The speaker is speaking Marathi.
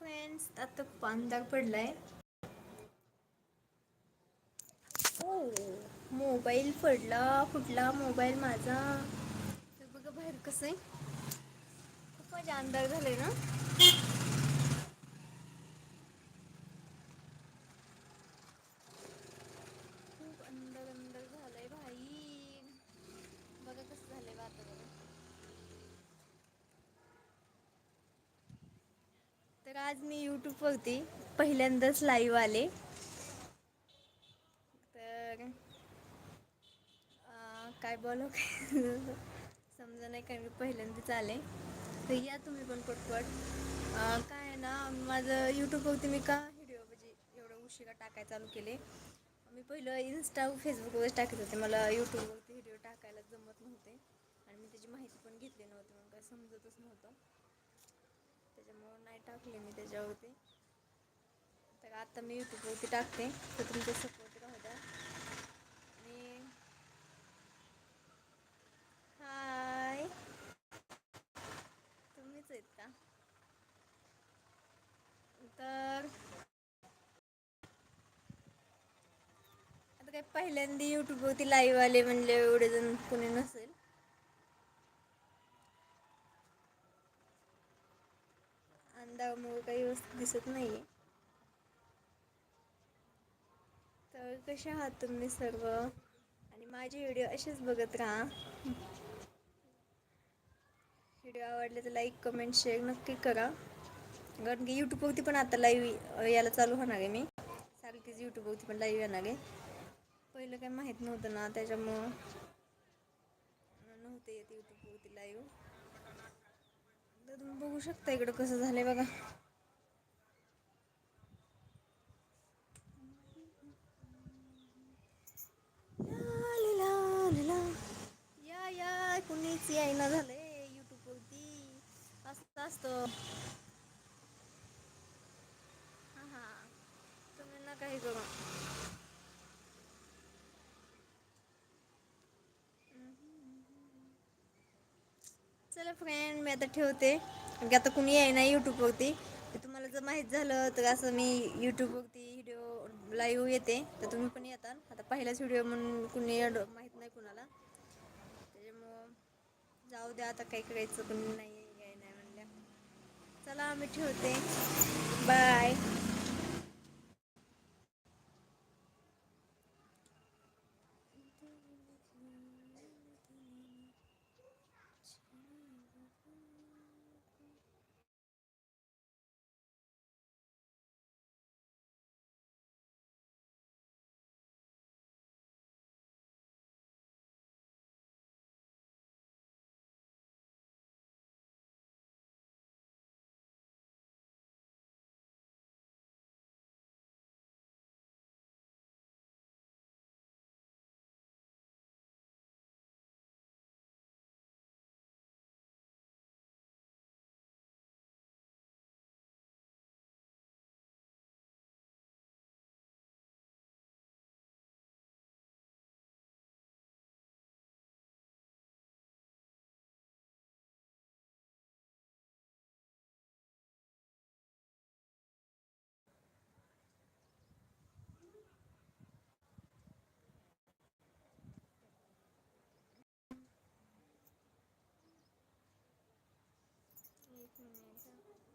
फ्रेंड्स आता पांदा पडलाय. ओ मोबाईल पडला फुटला मोबाईल माझा? तर बघा बाहेर कसं आहे. खूप माझे अंदाज झाले ना खूप अंदर अंदर झालंय भाई बघा कसं झालंय वातावरण तर आज मी यूट्यूबवरती पहिल्यांदाच लाईव्ह आले. तर अं, काय बोलू समजा नाही कारण मी पहिल्यांदाच आले. तर या तुम्ही पण पटपट. काय आहे ना माझं यूट्यूबवरती मी का व्हिडिओ म्हणजे एवढं उशिरा टाकायला चालू केले? मी पहिलं इन्स्टा फेसबुकवर टाकत होते. मला यूट्यूबवरती व्हिडिओ टाकायला जमत नव्हते. आणि मी त्याची माहिती पण घेतली नव्हती मग काय समजतच नव्हतं. त्याच्यामुळं नाही टाकले मी त्याच्यावरती. तर आता मी यूट्यूबवरती टाकते. तर तुमच्या सपोर्ट राहू द्या. आणि हाय तुम्हीच आहेत का? तर आता काय पहिल्यांदा यूट्यूबवरती लाईव्ह आले म्हणले एवढे जण कोणी नसेल. अंधामुळे काही व्यवस्थित दिसत नाहीये. तर कसे आहात तुम्ही सर्व? आणि माझे व्हिडिओ असेच बघत राहा. व्हिडिओ आवडले तर लाईक कमेंट शेअर नक्की करा. कारण की यूट्यूबवरती पण आता लाईव्ह यायला चालू होणार आहे मी. सारखीच यूट्यूबवरती पण लाईव्ह येणार आहे. पहिलं काही माहीत नव्हतं ना त्याच्यामुळं नव्हते येत यूट्यूबवरती लाईव्ह एकदा तुम्ही बघू शकता इकडं कसं झालंय बघा. ला ला ला या या कुणीच यायना झालंय यूट्यूबवरती असं असतं. हा हा. तुम्ही ना काही करू. चला फ्रेंड मी आता ठेवते. कारण की आता कुणी यायना यूट्यूबवरती तर तुम्हाला जर माहीत झालं तर असं मी यूट्यूबवरती व्हिडिओ लाईव्ह येते. तर तुम्ही पण येताल आता पहिलाच व्हिडिओ म्हणून कुणी माहीत नाही कुणाला. त्याच्यामुळं जाऊ द्या आता काही करायचं कुणी नाही काय नाही म्हणल्या. चला मी ठेवते. बाय 嗯，